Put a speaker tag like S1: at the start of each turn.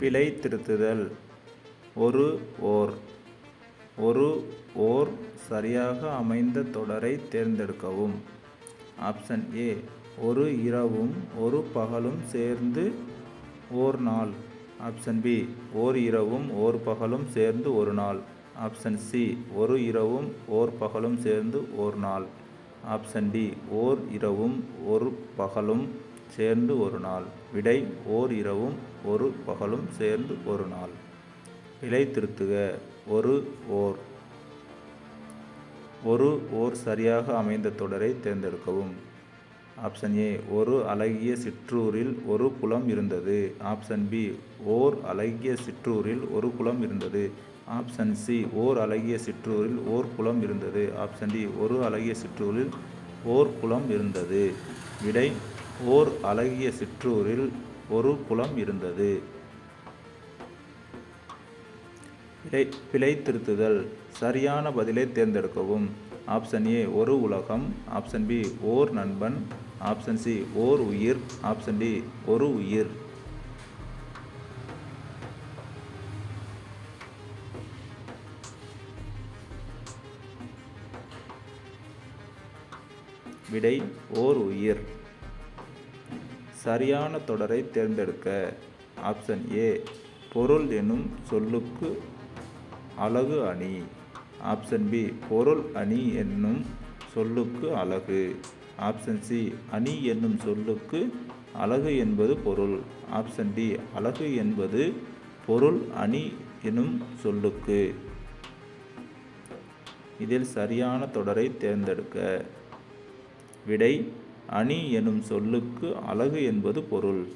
S1: பிழை திருத்துதல். ஒரு ஓர். ஒரு ஓர் சரியாக அமைந்த தொடரை தேர்ந்தெடுக்கவும். Option A. ஒரு இரவும் ஒரு பகலும் சேர்ந்து ஓர் நாள். Option B. ஓர் இரவும் ஓர் பகலும் சேர்ந்து ஒரு நாள். Option C. ஒரு இரவும் ஓர் பகலும் சேர்ந்து ஓர் நாள். Option D. ஓர் இரவும் ஒரு பகலும் சேர்ந்து ஒரு நாள். விடை ஓர் இரவும் ஒரு பகலும் சேர்ந்து ஒரு நாள். பிழை திருத்துக ஒரு ஓர். ஒரு ஓர் சரியாக அமைந்த தொடரை தேர்ந்தெடுக்கவும். ஆப்ஷன் ஏ ஒரு அழகிய சிற்றூரில் ஒரு குளம் இருந்தது. ஆப்ஷன் பி ஓர் அழகிய சிற்றூரில் ஒரு குளம் இருந்தது. ஆப்ஷன் சி ஓர் அழகிய சிற்றூரில் ஓர் குளம் இருந்தது. ஆப்ஷன் டி ஒரு அழகிய சிற்றூரில் ஓர் குளம் இருந்தது. விடை ஓர் அழகிய சிற்றூரில் ஒரு குளம் இருந்தது. பிழை பிழை திருத்துதல். சரியான பதிலை தேர்ந்தெடுக்கவும். ஆப்ஷன் ஏ ஒரு உலகம். ஆப்ஷன் பி ஓர் நண்பன். ஆப்ஷன் சி ஓர் உயிர். ஆப்ஷன் டி ஒரு உயிர். விடை ஓர் உயிர். சரியான தொடரை தேர்ந்தெடுக்க ஆப்ஷன் ஏ பொருள் எனும் சொல்லுக்கு அழகு அணி. ஆப்ஷன் பி பொருள் அணி என்னும் சொல்லுக்கு அழகு ஆப்ஷன் சி அணி என்னும் சொல்லுக்கு அழகு என்பது பொருள். ஆப்ஷன் டி அழகு என்பது பொருள் அணி எனும் சொல்லுக்கு. இதில் சரியான தொடரை தேர்ந்தெடுக்க. விடை அணி எனும் சொல்லுக்கு அழகு என்பது பொருள்.